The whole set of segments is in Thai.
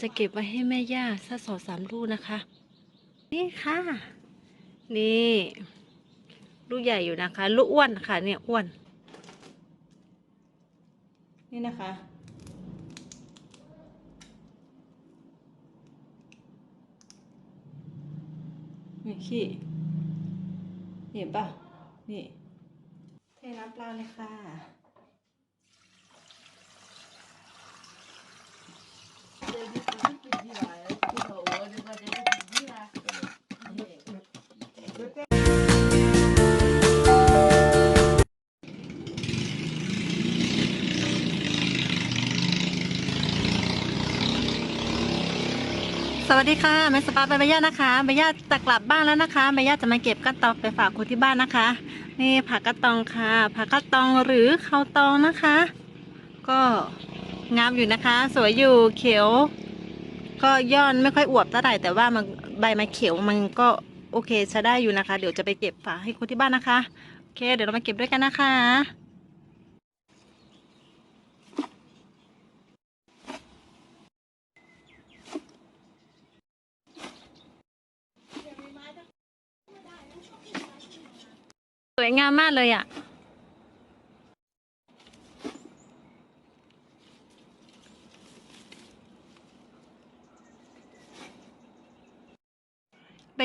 จะเก็บไว้ให้แม่ย่าสักสองสามลูกนะคะ นี่ค่ะ นี่ ลูกใหญ่อยู่นะคะ ลูกอ้วนค่ะ เนี่ยอ้วน นี่นะคะ นี่ขี้เห็นป่ะนี่ เทน้ำปลาเลยค่ะ สวัสดีค่ะแม่สปาเป็นใบญาตินะคะใบญาติจะกลับบ้านแล้วนะคะใบญาติจะมาเก็บกระตองไปฝากคนที่บ้านนะคะ นี่ผักกระตองค่ะ ผักกระตองหรือข้าวตองนะคะ ก็ งามอยู่นะคะ สวยอยู่เขียว ก็ย่อนไม่ค่อยอวบเท่าไหร่แต่ว่ามันใบมันเขียวมันก็โอเคใช้ได้อยู่นะคะ เดี๋ยวจะไปเก็บฝากให้คนที่บ้านนะคะโอเค เดี๋ยวเรามาเก็บด้วยกันนะคะสวยงามมากเลยอะ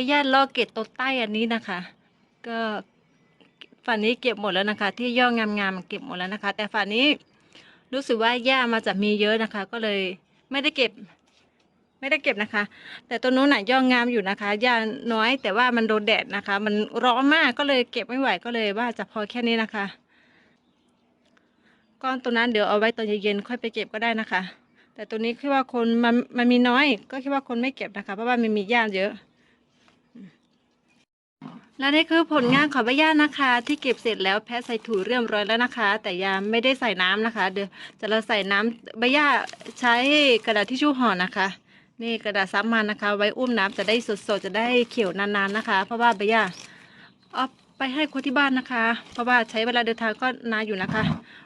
ญ้าลอกเกตตัวใต้อันนี้นะคะ ก็ฝั่งนี้เก็บหมดแล้วนะคะ ที่ย่องามๆเก็บหมดแล้วนะคะ แต่ฝั่งนี้รู้สึกว่าหญ้ามาจะมีเยอะนะคะ ก็เลยไม่ได้เก็บ ไม่ได้เก็บนะคะ แต่ตัวนู้นน่ะย่องงามอยู่นะคะหญ้าน้อยแต่ว่ามันโดนแดดนะคะ มันร้อนมากก็เลยเก็บไม่ไหวก็เลยว่าจะพอแค่นี้นะคะก้อนตัวนั้นเดี๋ยวเอาไว้ตอนเย็นๆค่อยไปเก็บก็ได้นะคะ แต่ตัวนี้คิดว่าคนมันมันมีน้อย ก็คิดว่าคนไม่เก็บนะคะ เพราะว่ามันมีหญ้าเยอะ และนี่คือผลงานของใบหญ้านะคะ ที่เก็บเสร็จแล้วแพ็คใส่ถุงเรียบร้อยแล้วนะคะ แต่ยังไม่ได้ใส่น้ำนะคะ เดี๋ยวจะเราใส่น้ำใบหญ้าใช้กระดาษทิชชู่ห่อนะคะ นี่กระดาษซับมันนะคะ ไว้อุ้มน้ำจะได้สดๆจะได้เขียวนานๆนะคะ เพราะว่าใบหญ้าเอาไปให้คนที่บ้านนะคะ เพราะว่าใช้เวลาเดินทางก็นานอยู่นะคะ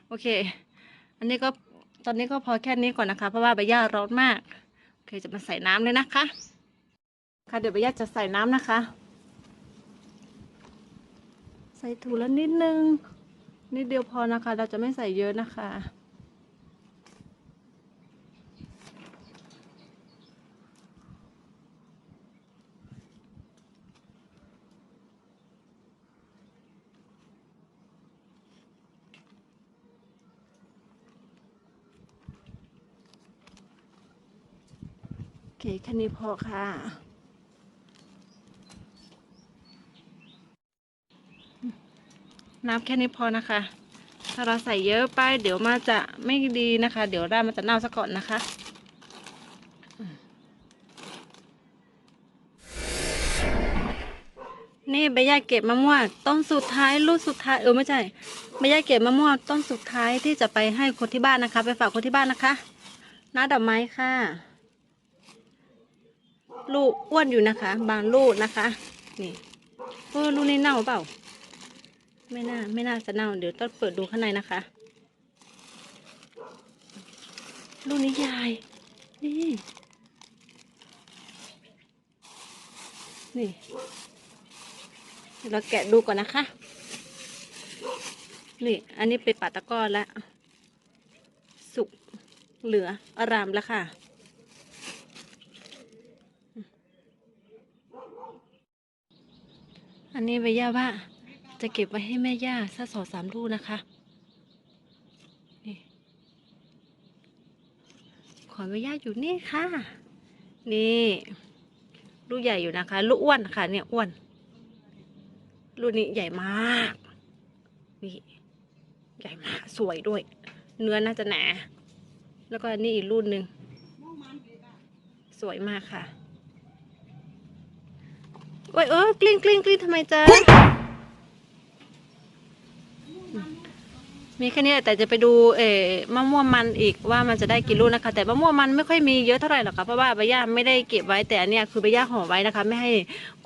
โอเค อันนี้ก็ตอนนี้ก็พอแค่นี้ก่อนนะคะ เพราะว่าใบหญ้าร้อนมากโอเคจะมาใส่น้ำเลยนะคะ ค่ะเดี๋ยวใบหญ้าจะใส่น้ำนะคะ ส่ถุงละนิดนึง นิดเดียวพอนะคะ เราจะไม่ใส่เยอะนะคะโอเคแค่นี้พอค่ะ น้ำแค่นี้พอนะคะ ถ้าเราใส่เยอะไป เดี๋ยวมันจะไม่ดีนะคะ เดี๋ยวรากมันจะเน่าซะก่อนนะคะนี่ใบหญ้าเก็บมะม่วงต้นสุดท้ายลูกสุดท้ายเออไม่ใช่ใบหญ้าเก็บมะม่วงต้นสุดท้ายที่จะไปให้คนที่บ้านนะคะ ไปฝากคนที่บ้านนะคะน้าดอกไม้ค่ะ ลูกอ้วนอยู่นะคะ บางลูกนะคะ นี่เออลูกนี่เน่าเปล่า ไม่น่า ไม่น่าจะเน่า เดี๋ยวต้องเปิดดูข้างในนะคะลูกนี้ใหญ่นี่ นี่เดี๋ยวเราแกะดูก่อนนะคะ นี่ อันนี้เป็นปาตะก้อแล้ว สุกเหลืออารามแล้วค่ะอันนี้ใบยาว่า จะเก็บไว้ให้แม่ย่าสักสองสามลูกนะคะ นี่ ขอใบย่าอยู่นี่ค่ะ นี่ ลูกใหญ่อยู่นะคะ ลูกอ้วนค่ะ เนี่ยอ้วน ลูกนี้ใหญ่มาก นี่ ใหญ่มาก สวยด้วย เนื้อน่าจะหนา แล้วก็อันนี่อีกรุ่นหนึ่ง สวยมากค่ะโอ้ยเออกลิ้งกลิ้งกลิ้งทำไมจ๊ะ มีแค่นี้แต่จะไปดูเอ่อมะม่วงมันอีกว่ามันจะได้กี่ลูกนะคะ แต่มะม่วงมันไม่ค่อยมีเยอะเท่าไหร่หรอกค่ะเพราะว่าใบหญ้าไม่ได้เก็บไว้แต่อันเนี้ยคือใบหญ้าห่อไว้นะคะ ไม่ให้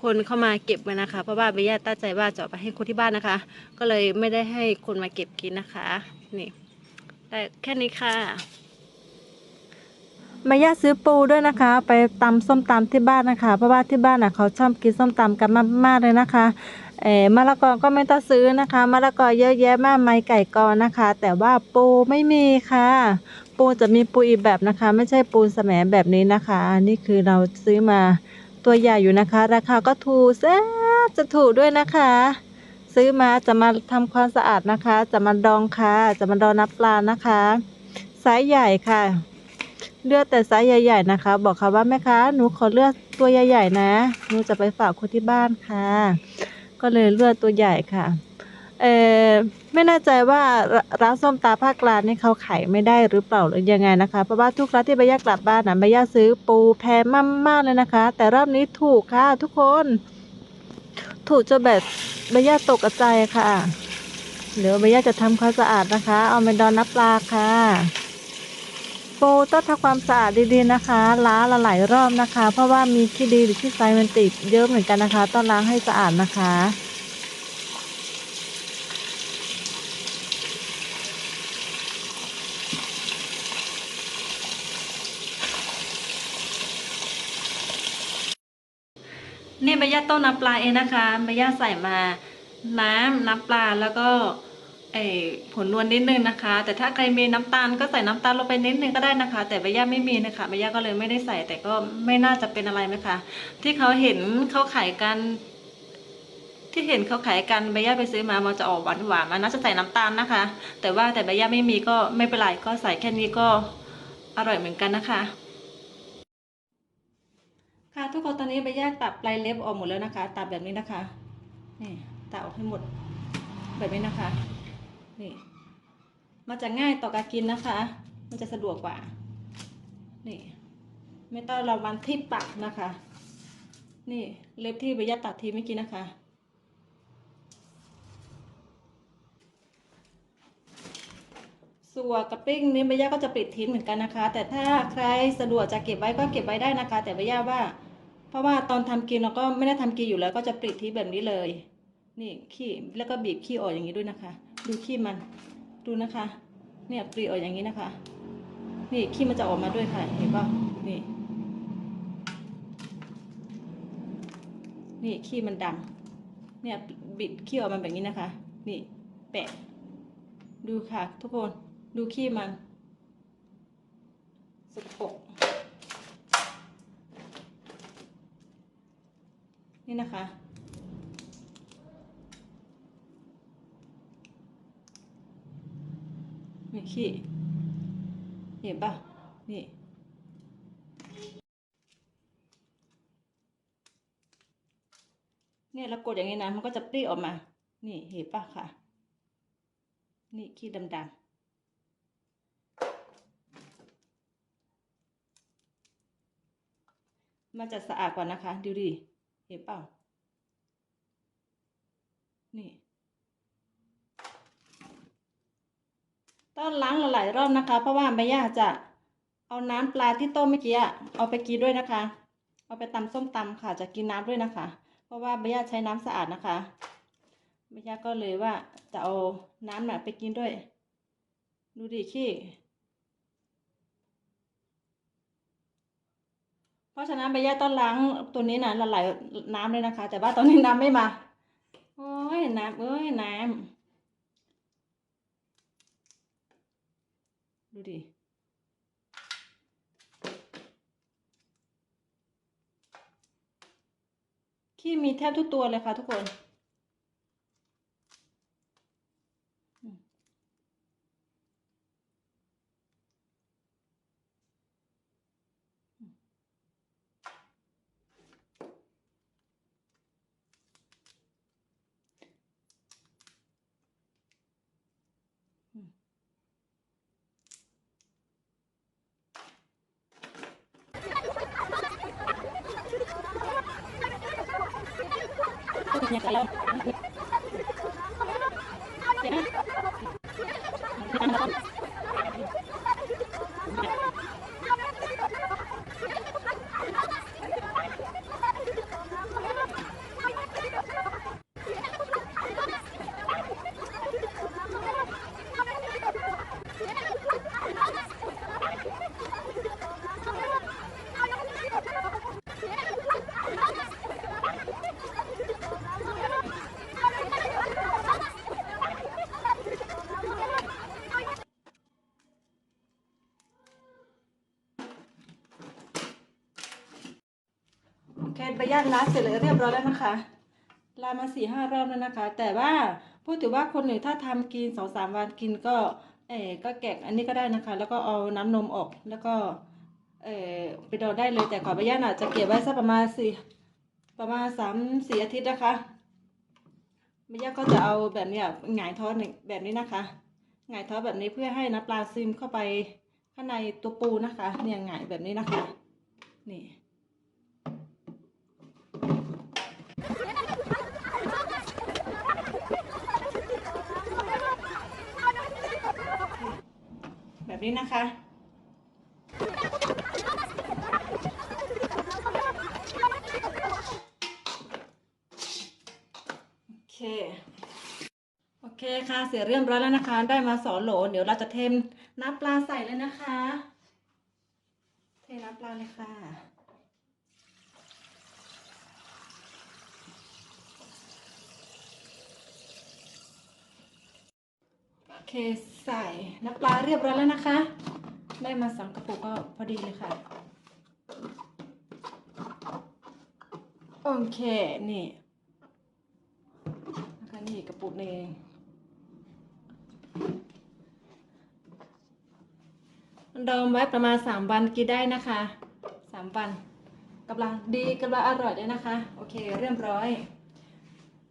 คนเข้ามาเก็บนะคะ เพราะว่าใบหญ้าตั้งใจว่าจะเอาไปให้คนที่บ้านนะคะ ก็เลยไม่ได้ให้คนมาเก็บกินนะคะนี่ได้แค่นี้ค่ะมาย่าซื้อปูด้วยนะคะ ไปตำส้มตำที่บ้านนะคะ เพราะว่าที่บ้านน่ะเขาชอบกินส้มตำกันมากๆเลยนะคะ เออมะละกอก็ไม่ต้องซื้อนะคะมะละกอเยอะแยะมากมายไก่กอนะคะ แต่ว่าปูไม่มีค่ะ ปูจะมีปูอีกแบบนะคะ ไม่ใช่ปูแสมแบบนี้นะคะอันนี่คือเราซื้อมาตัวใหญ่อยู่นะคะ ราคาก็ถูกแซ่บจะถูกด้วยนะคะ ซื้อมาจะมาทำความสะอาดนะคะ จะมาดองค่ะ จะมาดองน้ำปลานะคะไซส์ใหญ่ค่ะ เลือกแต่ไซส์ใหญ่ๆนะคะ บอกค่ะว่าแม่ค้าหนูขอเลือกตัวใหญ่ๆนะหนูจะไปฝากคนที่บ้านค่ะ ก็เลยเลือกตัวใหญ่ค่ะเออไม่แน่ใจว่าร้านส้มตาภาคกลางนี่เขาขายไม่ได้หรือเปล่าหรือยังไงนะคะ เพราะว่าทุกคร้าที่ใบย่ากลับบ้านนะใบย่าซื้อปูแพงมากๆเลยนะคะ แต่รอบนี้ถูกค่ะ ทุกคน ถูกจนแบบใบย่าตกใจค่ะเดี๋ยวใบย่าจะทำความสะอาดนะคะ เอาไปดองน้ำปลาค่ะ ปูต้องทำความสะอาดดีๆนะคะ ล้างละหลายรอบนะคะ เพราะว่ามีขี้ดีหรือขี้ทรายมันติดเยอะเหมือนกันนะคะ ต้องล้างให้สะอาดนะคะนี่ใบย่าต้มน้ำปลาเองนะคะใบย่าใส่มาน้ำน้ำปลาแล้วก็ ไอผลนวลนิดนึงนะคะ แต่ถ้าใครมีน้ำตาลก็ใส่น้ำตาลลงไปนิดนึงก็ได้นะคะ แต่ใบย่าไม่มีนะคะใบย่าก็เลยไม่ได้ใส่แต่ก็ไม่น่าจะเป็นอะไรไหมคะที่เขาเห็นเขาขายกัน ที่เห็นเขาขายกันใบย่าไปซื้อมามันจะออกหวานหวานมันน่าจะใส่น้ำตาลนะคะ แต่ว่าแต่ใบย่าไม่มีก็ไม่เป็นไรก็ใส่แค่นี้ก็อร่อยเหมือนกันนะคะค่ะทุกคนตอนนี้ไปแยกตัดปลายเล็บออกหมดแล้วนะคะ ตัดแบบนี้นะคะนี่ตัดออกให้หมดแบบนี้นะคะ นี่มันจะง่ายต่อการกินนะคะ มันจะสะดวกกว่า นี่ ไม่ต้องระวังที่ปากนะคะ นี่เล็บที่ใบยัดตัดทีเมื่อกี้นะคะ ส่วนกระปิ้งนี้ใบย่าก็จะปิดทิ้งเหมือนกันนะคะ แต่ถ้าใครสะดวกจะเก็บไว้ก็เก็บไว้ได้นะคะ แต่ใบย่าว่า เพราะว่าตอนทำกินเราก็ไม่ได้ทำกินอยู่แล้ว ก็จะปิดทิ้งแบบนี้เลย นี่ขี้แล้วก็บีบขี้ออกอย่างนี้ด้วยนะคะ ดูขี้มัน ดูนะคะ เนี่ยปลีออกอย่างนี้นะคะ นี่ขี้มันจะออกมาด้วยค่ะ เห็นป่ะนี่ นี่ขี้มันดำเนี่ยบิดขี้ออกมาแบบนี้นะคะ นี่แปะ ดูค่ะ ทุกคน ดูขี้มันสกปรกนี่นะคะ นี่ ขี้เห็นปะนี่เนี่ยเรากดอย่างนี้นะมันก็จะปรี้ออกมา นี่เห็นปะค่ะ นี่ขี้ดำๆมันจะสะอาดกว่านะคะ ดูดิ เห็นเปล่า นี่ ต้องล้างหลายรอบนะคะ เพราะว่าแม่ย่าจะเอาน้ำปลาที่ต้มเมื่อกี้เอาไปกินด้วยนะคะ เอาไปตำส้มตำค่ะ จะกินน้ำด้วยนะคะ เพราะว่าแม่ย่าใช้น้ำสะอาดนะคะแม่ย่าก็เลยว่าจะเอาน้ำน่ะไปกินด้วย ดูดิขี้เพราะฉะนั้นแม่ย่าต้องล้างตัวนี้นะละลายน้ำเลยนะคะ แต่ว่าตอนนี้น้ำไม่มา โอ้ยน้ำเอ้ยน้ำ ดูดิ ขี้มีแทบทุกตัวเลยค่ะทุกคน 今天。喝一个牛奶 ย่านล้างเสร็จเลยเรียบร้อยแล้วนะคะล้างมาสี่ห้ารอบแล้วนะคะ แต่ว่าพูดถึงว่าคนหนึ่งถ้าทำกินสองสามวันกินก็เออก็แกะอันนี้ก็ได้นะคะ แล้วก็เอาน้ำนมออกแล้วก็เออไปดองได้เลยแต่ขอใบย่านอาจจะเก็บไว้สักประมาณสี่ประมาณสามสี่อาทิตย์นะคะใบย่าก็จะเอาแบบนี้หงายท้อหนึ่งแบบนี้นะคะหงายท้อแบบนี้เพื่อให้น้ำปลาซึมเข้าไปข้างในตัวปูนะคะ เนี่ยหงายแบบนี้นะคะ นี่ แบบนี้นะคะ โอเค โอเคค่ะ เสร็จเรียบร้อยแล้วนะคะ ได้มาสองโหล เดี๋ยวเราจะเทมน้ำปลาใส่เลยนะคะ เทน้ำปลาเลยค่ะ เคใส่น้ำปลาเรียบร้อยแล้วนะคะ ได้มาสองกระปุกก็พอดีเลยค่ะ โอเค นี่นะคะนี่กระปุกนี่เองดองไว้ประมาณสามวันกินได้นะคะสามวันกำลังดีกำลังอร่อยเลยนะคะ โอเค เรียบร้อย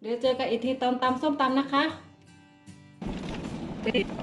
เดี๋ยวเจอกันอีกทีตอนตำส้มตำนะคะ Hey.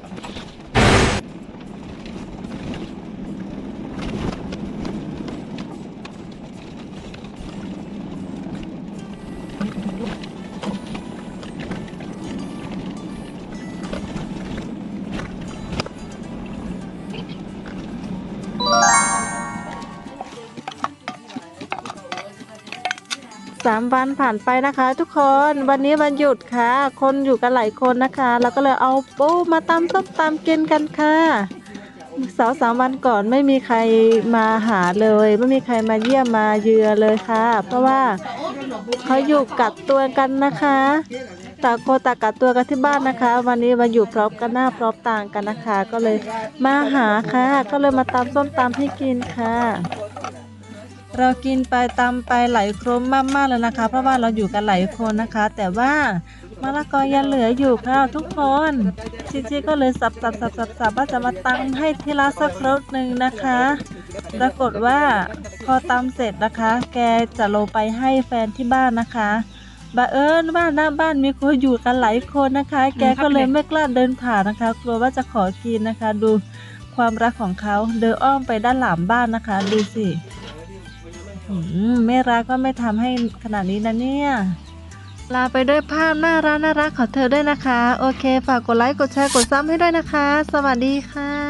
สามวันผ่านไปนะคะ ทุกคนวันนี้วันหยุดค่ะ คนอยู่กันหลายคนนะคะเราก็เลยเอาปูมาตำส้มตำกินกันค่ะสองสามวันก่อนไม่มีใครมาหาเลย ไม่มีใครมาเยี่ยมมาเยือเลยค่ะ เพราะว่าเขาอยู่กักตัวกันนะคะต่างคนต่างกักตัวกันที่บ้านนะคะ วันนี้มาอยู่พร้อมกันหน้าพร้อมต่างกันนะคะ ก็เลยมาหาค่ะ ก็เลยมาตำส้มตำให้กินค่ะ เรากินไปตำไปหลายครมมากๆเลยนะคะ เพราะว่าเราอยู่กันหลายคนนะคะ แต่ว่ามะละกอยังเหลืออยู่ค่ะทุกคนชิชิก็เลยสับสับสับสับสับว่าจะมาตำให้ทีละสักครสหนึ่งนะคะปรากฏว่าพอตำเสร็จนะคะ แกจะลงไปให้แฟนที่บ้านนะคะบังเอิญบ้านหน้าบ้านมีคนอยู่กันหลายคนนะคะ แกก็เลยไม่กล้าเดินผ่านนะคะ กลัวว่าจะขอกินนะคะ ดูความรักของเขาเดินอ้อมไปด้านหลังบ้านนะคะ ดูสิ มไม่รักก็ไม่ทำให้ขนาดนี้นะเนี่ย ลาไปด้วยภาพน่ารักน่ารักของเธอด้วยนะคะ โอเค ฝากกดไลค์ กดแชร์ กดซับให้ด้วยนะคะ สวัสดีค่ะ